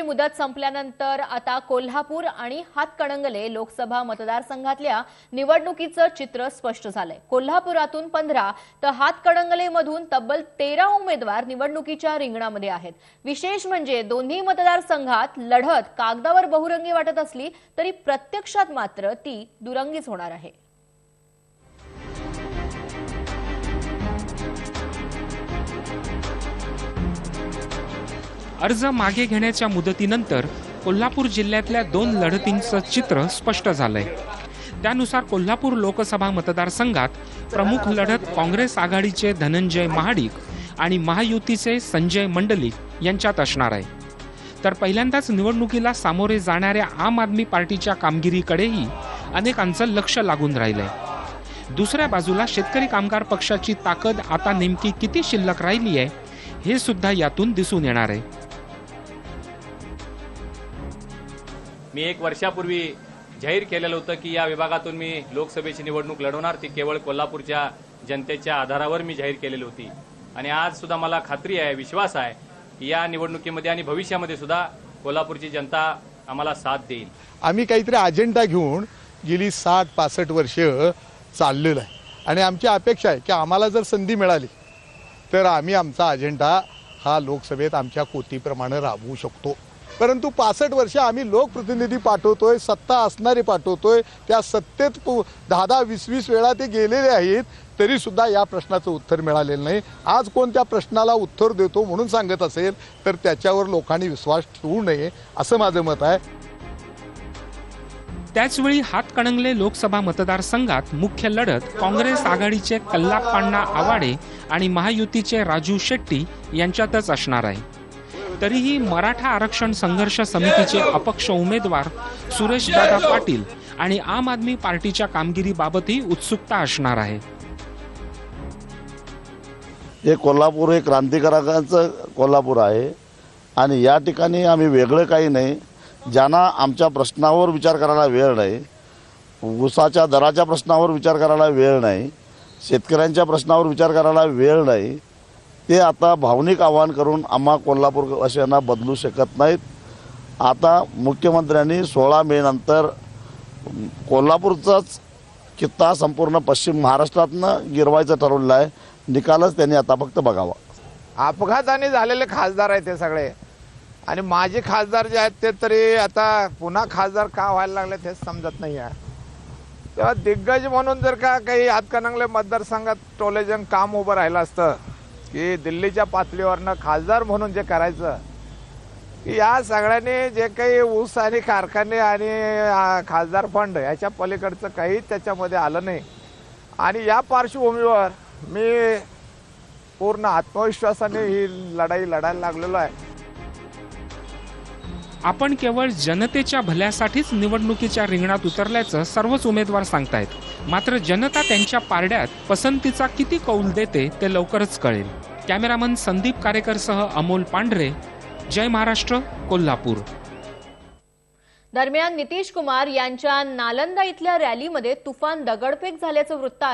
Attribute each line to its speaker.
Speaker 1: निवडणुकीची मुदत संपल्यानंतर आता कोल्हापूर आणि हातकणंगले लोकसभा मतदारसंघातल्या निवडणुकीचं चित्र स्पष्ट झालंय. कोल्हापुरातून पंधरा तर हातकणंगलेमधून तब्बल तेरा उमेदवार निवडणुकीच्या रिंगणामध्ये आहेत. विशेष म्हणजे दोन्ही मतदारसंघात लढत कागदावर बहुरंगी वाटत असली तरी प्रत्यक्षात मात्र ती दुरंगीच होणार आहे.
Speaker 2: अर्ज मागे घेण्याच्या मुदतीनंतर कोल्हापूर जिल्ह्यातल्या दोन लढतींचं चित्र स्पष्ट झालंय. त्यानुसार कोल्हापूर लोकसभा मतदारसंघात प्रमुख लढत काँग्रेस आघाडीचे धनंजय महाडिक आणि महायुतीचे संजय मंडलिक यांच्यात असणार आहे. तर पहिल्यांदाच निवडणुकीला सामोरे जाणाऱ्या आम आदमी पार्टीच्या कामगिरीकडेही अनेकांचं लक्ष लागून राहिलंय. दुसऱ्या बाजूला शेतकरी कामगार पक्षाची ताकद आता नेमकी किती शिल्लक राहिली आहे हे सुद्धा यातून दिसून येणार आहे.
Speaker 3: मी एक वर्षापूर्वी जाहीर केलेलं होतं की या विभागातून मी लोकसभेची निवडणूक लढवणार. ती केवळ कोल्हापूरच्या जनतेच्या आधारावर मी जाहीर केलेली होती. आणि आज सुद्धा मला खात्री आहे विश्वास आहे की या निवडणुकीमध्ये आणि भविष्यामध्ये सुद्धा कोल्हापूरची जनता आम्हाला साथ देईल.
Speaker 4: आम्ही काहीतरी अजेंडा घेऊन गेली साठ पासष्ट वर्ष चाललेलो आहे. आणि आमची अपेक्षा आहे की आम्हाला जर संधी मिळाली तर आम्ही आमचा अजेंडा हा लोकसभेत आमच्या कोतीप्रमाणे राबवू शकतो. परंतु पासष्ट वर्ष आम्ही लोकप्रतिनिधी पाठवतोय सत्ता असणारे पाठवतोय. त्या सत्तेत दहा दहा वीस वीस वेळा ते गेलेले आहेत तरी सुद्धा या प्रश्नाचं उत्तर मिळालेलं नाही. आज कोणत्या प्रश्नाला उत्तर देतो म्हणून सांगत असेल तर त्याच्यावर लोकांनी विश्वास ठेवू नये असं माझं मत आहे.
Speaker 2: त्याचवेळी हातकणंगले लोकसभा मतदारसंघात मुख्य लढत काँग्रेस आघाडीचे कल्लाप्पाण्णा आवाडे आणि महायुतीचे राजू शेट्टी यांच्यातच असणार आहे. तरीही मराठा आरक्षण संघर्ष समितीचे अपक्ष उमेदवार सुरेशदादा पाटील आणि आम आदमी पार्टीच्या कामगिरीबाबतही उत्सुकता असणार आहे.
Speaker 5: हे कोल्हापूर हे क्रांतिकारकांचं कोल्हापूर आहे आणि या ठिकाणी आम्ही वेगळं काही नाही. ज्यांना आमच्या प्रश्नावर विचार करायला वेळ नाही ऊसाच्या दराच्या प्रश्नावर विचार करायला वेळ नाही शेतकऱ्यांच्या प्रश्नावर विचार करायला वेळ नाही ते आता भावनिक आवाहन करून आम्हा कोल्हापूरवासियांना बदलू शकत नाहीत. आता मुख्यमंत्र्यांनी सोळा मे नंतर कोल्हापूरचाच कित्ता संपूर्ण पश्चिम महाराष्ट्रातनं गिरवायचं ठरवलेलं आहे. निकालच त्यांनी आता फक्त बघावा.
Speaker 6: अपघाताने झालेले खासदार आहेत ते सगळे. आणि माझे खासदार जे आहेत ते तरी आता पुन्हा खासदार का व्हायला लागले तेच समजत नाही आहे. तेव्हा दिग्गज म्हणून जर का काही हातकणंगले मतदारसंघात टोलेजन काम उभं राहिलं असतं की दिल्लीच्या पातळीवरनं खासदार म्हणून जे करायचं की या सगळ्यांनी जे काही ऊस आणि कारखाने आणि खासदार फंड याच्या पलीकडचं काहीच त्याच्यामध्ये आलं नाही. आणि या पार्श्वभूमीवर मी पूर्ण आत्मविश्वासाने ही लढाई लढायला लागलेलो आहे.
Speaker 2: आपण केवळ जनतेच्या भल्यासाठीच निवडणुकीच्या रिंगणात उतरल्याचं सर्वच उमेदवार सांगतायत. मात्र जनता त्यांच्या पारड्यात पसंतीचा किती कौल देते ते लवकरच कळेल. कॅमेरामन संदीप कारेकरसह अमोल पांढरे जय महाराष्ट्र कोल्हापूर.
Speaker 1: दरम्यान नितीश कुमार यांच्या नालंदा इथल्या रॅलीमध्ये तुफान दगडफेक झाल्याचं वृत्त